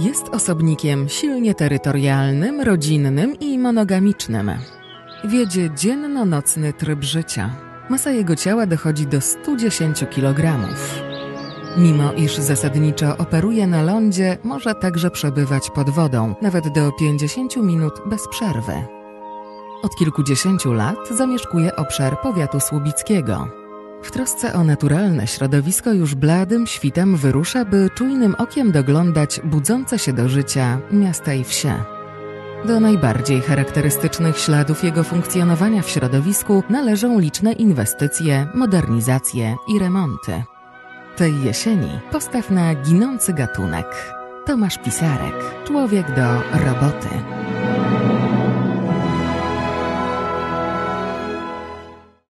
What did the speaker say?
Jest osobnikiem silnie terytorialnym, rodzinnym i monogamicznym. Wiedzie dzienno-nocny tryb życia. Masa jego ciała dochodzi do 110 kg. Mimo iż zasadniczo operuje na lądzie, może także przebywać pod wodą, nawet do 50 minut bez przerwy. Od kilkudziesięciu lat zamieszkuje obszar powiatu słubickiego. W trosce o naturalne środowisko już bladym świtem wyrusza, by czujnym okiem doglądać budzące się do życia miasta i wsie. Do najbardziej charakterystycznych śladów jego funkcjonowania w środowisku należą liczne inwestycje, modernizacje i remonty. Tej jesieni postaw na ginący gatunek. Tomasz Pisarek, człowiek do roboty.